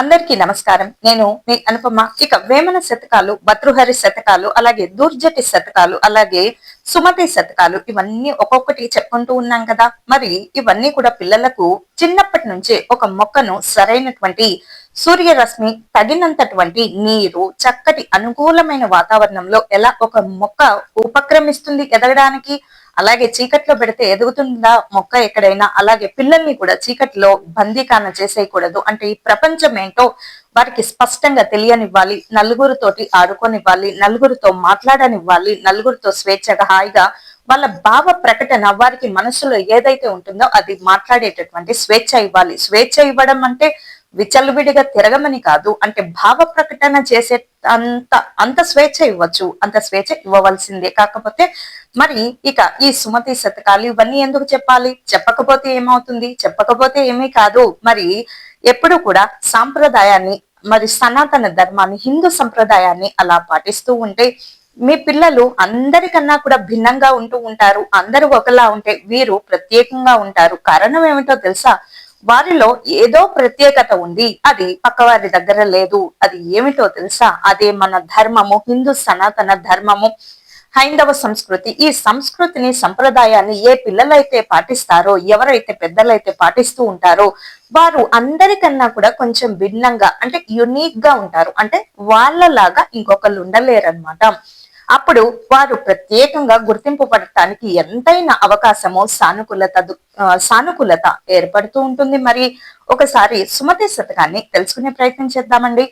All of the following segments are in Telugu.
అందరికీ నమస్కారం. నేను మీ అనుపమ. ఇక వేమన శతకాలు భద్రుహరి శతకాలు అలాగే దూర్జటి శతకాలు అలాగే సుమతి శతకాలు ఇవన్నీ ఒక్కొక్కటి చెప్పుకుంటూ ఉన్నాం కదా. మరి ఇవన్నీ కూడా పిల్లలకు చిన్నప్పటి నుంచే ఒక మొక్కను సరైనటువంటి సూర్యరశ్మి తగినంతటువంటి నీరు చక్కటి అనుకూలమైన వాతావరణంలో ఎలా ఒక మొక్క ఉపక్రమిస్తుంది ఎదగడానికి? అలాగే చీకట్లో పెడితే ఎదుగుతుందా మొక్క ఎక్కడైనా? అలాగే పిల్లల్ని కూడా చీకట్లో బందీకాన చేసేయకూడదు. అంటే ఈ ప్రపంచం ఏంటో వారికి స్పష్టంగా తెలియనివ్వాలి. నలుగురితోటి ఆడుకోనివ్వాలి. నలుగురితో మాట్లాడనివ్వాలి. నలుగురితో స్వేచ్ఛగా హాయిగా వాళ్ళ భావ ప్రకటన వారికి మనసులో ఏదైతే ఉంటుందో అది మాట్లాడేటటువంటి స్వేచ్ఛ ఇవ్వాలి. స్వేచ్ఛ ఇవ్వడం అంటే విచలవిడిగా తిరగమని కాదు అంటే భావ ప్రకటన చేసే అంత అంత స్వేచ్ఛ ఇవ్వచ్చు అంత స్వేచ్ఛ ఇవ్వవలసిందే. కాకపోతే మరి ఇక ఈ సుమతి శతకాలు ఇవన్నీ ఎందుకు చెప్పాలి? చెప్పకపోతే ఏమవుతుంది? చెప్పకపోతే ఏమీ కాదు. మరి ఎప్పుడు కూడా సాంప్రదాయాన్ని మరి సనాతన ధర్మాన్ని హిందూ సంప్రదాయాన్ని అలా పాటిస్తూ ఉంటే మీ పిల్లలు అందరికన్నా కూడా భిన్నంగా ఉంటూ ఉంటారు. అందరూ ఒకలా ఉంటే వీరు ప్రత్యేకంగా ఉంటారు. కారణం ఏమిటో తెలుసా? వారిలో ఏదో ప్రత్యేకత ఉంది. అది పక్కవారి దగ్గర లేదు. అది ఏమిటో తెలుసా? అదే మన ధర్మము. హిందూ సనాతన ధర్మము. హైందవ సంస్కృతి. ఈ సంస్కృతిని సంప్రదాయాన్ని ఏ పిల్లలైతే పాటిస్తారో ఎవరైతే పెద్దలైతే పాటిస్తూ ఉంటారో వారు అందరికన్నా కూడా కొంచెం భిన్నంగా అంటే యునిక్గా ఉంటారు. అంటే వాళ్ళలాగా ఇంకొకళ్ళు ఉండలేరన్నమాట. అప్పుడు వారు ప్రత్యేకంగా గుర్తింపు పడటానికి ఎంతైనా అవకాశమో సానుకూలత సానుకూలత ఏర్పడుతూ ఉంటుంది. మరి ఒకసారి సుమతి శతకాన్ని తెలుసుకునే ప్రయత్నం చేద్దామండి.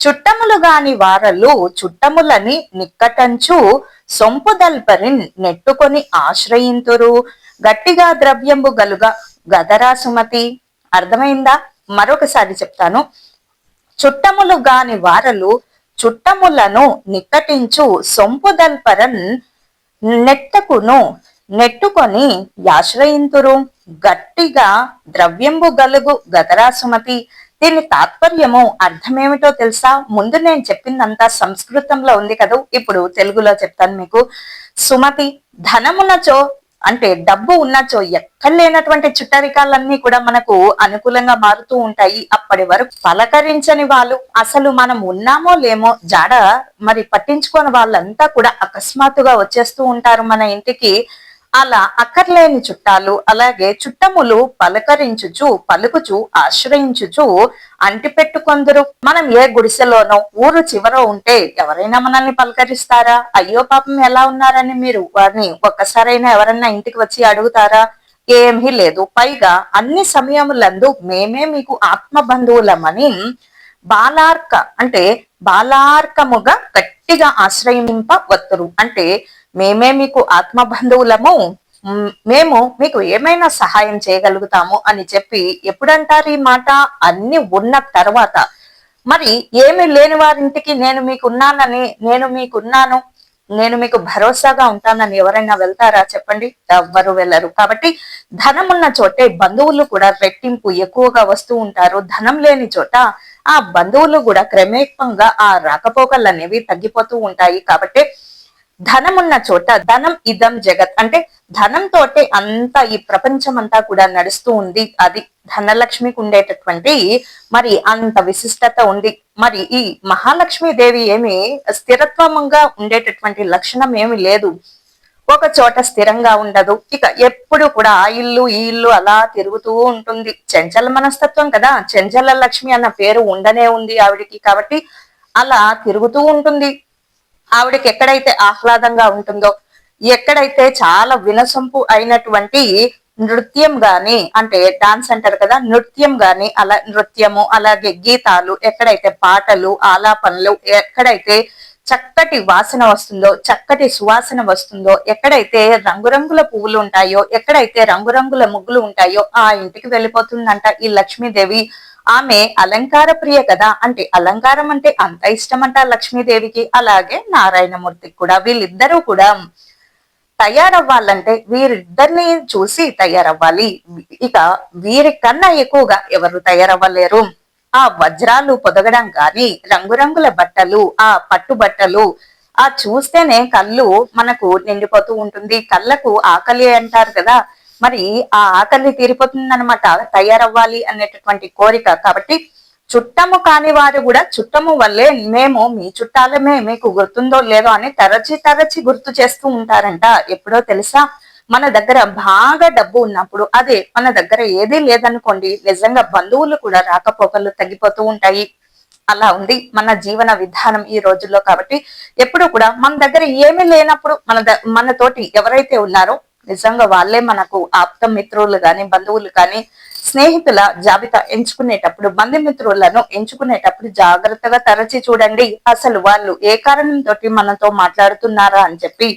చుట్టములు గాని వారలు చుట్టములని నిక్కటంచు సొంపుదల్పరిన్ నెట్టుకొని ఆశ్రయింతురు. గట్టిగా ద్రవ్యంబు గలుగా గదరా సుమతి. అర్థమైందా? మరొకసారి చెప్తాను. చుట్టములు గాని వారలు చుట్టములను నిక్కటించు సొంపుదల్పరన్ నెట్టకును నెట్టుకొని ఆశ్రయింతురు గట్టిగా ద్రవ్యంబు గలుగు గతరాసుమతి దీని తాత్పర్యము అర్థమేమిటో తెలుసా? ముందు నేను చెప్పిందంతా సంస్కృతంలో ఉంది కదా. ఇప్పుడు తెలుగులో చెప్తాను మీకు. సుమతి ధనమునచో అంటే డబ్బు ఉన్నచో ఎక్కర్లేనటువంటి చుట్టరికాలన్నీ కూడా మనకు అనుకూలంగా మారుతూ ఉంటాయి. అప్పటి వరకు పలకరించని వాళ్ళు అసలు మనం ఉన్నామో లేమో జాడ మరి పట్టించుకోని వాళ్ళంతా కూడా అకస్మాత్తుగా వచ్చేస్తూ ఉంటారు మన ఇంటికి. అలా అక్కర్లేని చుట్టాలు అలాగే చుట్టములు పలకరించుచు పలుకుచు ఆశ్రయించుచు అంటి పెట్టుకొందరు. మనం ఏ గుడిసెలోనో ఊరు చివర ఉంటే ఎవరైనా మనల్ని పలకరిస్తారా? అయ్యో పాపం ఎలా ఉన్నారని మీరు వారిని ఒక్కసారైనా ఎవరైనా ఇంటికి వచ్చి అడుగుతారా? ఏమీ లేదు. పైగా అన్ని సమయములందు మేమే మీకు ఆత్మ బంధువులమని బాలార్క అంటే బాలార్కముగా గట్టిగా ఆశ్రయింప వత్తురు. అంటే మేమే మీకు ఆత్మ బంధువులము మేము మీకు ఏమైనా సహాయం చేయగలుగుతాము అని చెప్పి ఎప్పుడంటారు ఈ మాట? అన్ని ఉన్న తర్వాత. మరి ఏమి లేని వారింటికి నేను మీకున్నానని నేను మీకున్నాను నేను మీకు భరోసాగా ఉంటానని ఎవరైనా వెళ్తారా చెప్పండి? ఎవ్వరు వెళ్ళరు. కాబట్టి ధనం ఉన్న చోటే బంధువులు కూడా రెట్టింపు ఎక్కువగా వస్తూ ఉంటారు. ధనం లేని చోట ఆ బంధువులు కూడా క్రమేపంగా ఆ రాకపోకలు అనేవి తగ్గిపోతూ ఉంటాయి. కాబట్టి ధనమున్న చోట ధనం ఇదం జగత్. అంటే ధనంతోటే అంతా ఈ ప్రపంచం అంతా కూడా నడుస్తూ ఉంది. అది ధనలక్ష్మికి ఉండేటటువంటి మరి అంత విశిష్టత ఉంది. మరి ఈ మహాలక్ష్మి దేవి ఏమి స్థిరత్వంగా ఉండేటటువంటి లక్షణం ఏమి లేదు. ఒక చోట స్థిరంగా ఉండదు. ఇక ఎప్పుడు కూడా ఆ ఇల్లు ఈ ఇల్లు అలా తిరుగుతూ ఉంటుంది. చెంచల మనస్తత్వం కదా. చెంచల లక్ష్మి అన్న పేరు ఉండనే ఉంది ఆవిడికి కాబట్టి అలా తిరుగుతూ ఉంటుంది. ఆవిడకి ఎక్కడైతే ఆహ్లాదంగా ఉంటుందో ఎక్కడైతే చాలా వినసొంపు అయినటువంటి నృత్యం గాని అంటే డాన్స్ అంటారు కదా నృత్యం గాని అలా నృత్యము అలాగే గీతాలు ఎక్కడైతే పాటలు ఆలాపనలు ఎక్కడైతే చక్కటి వాసన వస్తుందో చక్కటి సువాసన వస్తుందో ఎక్కడైతే రంగురంగుల పువ్వులు ఉంటాయో ఎక్కడైతే రంగురంగుల ముగ్గులు ఉంటాయో ఆ ఇంటికి వెళ్ళిపోతుందంట ఈ లక్ష్మీదేవి. ఆమె అలంకార ప్రియ కదా అంటే అలంకారం అంటే అంత ఇష్టం అంట లక్ష్మీదేవికి. అలాగే నారాయణమూర్తికి కూడా వీళ్ళిద్దరూ కూడా తయారవ్వాలంటే వీరిద్దరిని చూసి తయారవ్వాలి. ఇక వీరికన్నా ఎక్కువగా ఎవరు తయారవ్వలేరు. ఆ వజ్రాలు పొదగడం కానీ రంగురంగుల బట్టలు ఆ పట్టు బట్టలు ఆ చూస్తేనే కళ్ళు మనకు నిండిపోతూ ఉంటుంది. కళ్ళకు ఆకలి అంటారు కదా. మరి ఆ ఆకలి తీరిపోతుందనమాట తయారవ్వాలి అనేటటువంటి కోరిక. కాబట్టి చుట్టము కాని వారు కూడా చుట్టము వల్లే మేము మీ చుట్టాలమే మీకు గుర్తుందో లేదో అని తరచి తరచి గుర్తు చేస్తూ ఉంటారంట. ఎప్పుడో తెలుసా? మన దగ్గర బాగా డబ్బు ఉన్నప్పుడు అదే మన దగ్గర ఏదీ లేదనుకోండి నిజంగా బంధువులు కూడా రాకపోకలు తగ్గిపోతూ ఉంటాయి. అలా ఉంది మన జీవన విధానం ఈ రోజుల్లో కాబట్టి ఎప్పుడు కూడా మన దగ్గర ఏమీ లేనప్పుడు మన మన తోటి ఎవరైతే ఉన్నారో నిజంగా వాళ్ళే మనకు ఆప్త మిత్రులు కానీ బంధువులు కానీ స్నేహితుల జాబితా ఎంచుకునేటప్పుడు బంధుమిత్రులను ఎంచుకునేటప్పుడు జాగ్రత్తగా తరచి చూడండి. అసలు వాళ్ళు ఏ కారణంతో మనతో మాట్లాడుతున్నారా అని చెప్పి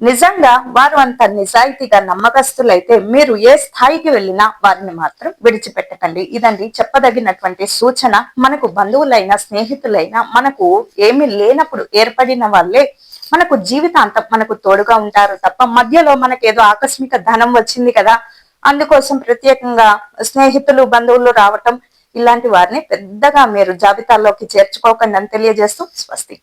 నిజంగా వారు అంత నిజాయితీగా నమ్మకస్తులైతే మీరు ఏ స్థాయికి వెళ్ళినా వారిని మాత్రం విడిచిపెట్టకండి. ఇదండి చెప్పదగినటువంటి సూచన. మనకు బంధువులైన స్నేహితులైనా మనకు ఏమి లేనప్పుడు ఏర్పడిన వాళ్ళే మనకు జీవితాంతం మనకు తోడుగా ఉంటారు తప్ప మధ్యలో మనకేదో ఆకస్మిక ధనం వచ్చింది కదా. అందుకోసం ప్రత్యేకంగా స్నేహితులు బంధువులు రావటం ఇలాంటి వారిని పెద్దగా మీరు జాబితాలోకి చేర్చుకోకండి అని తెలియజేస్తూ స్వస్తి.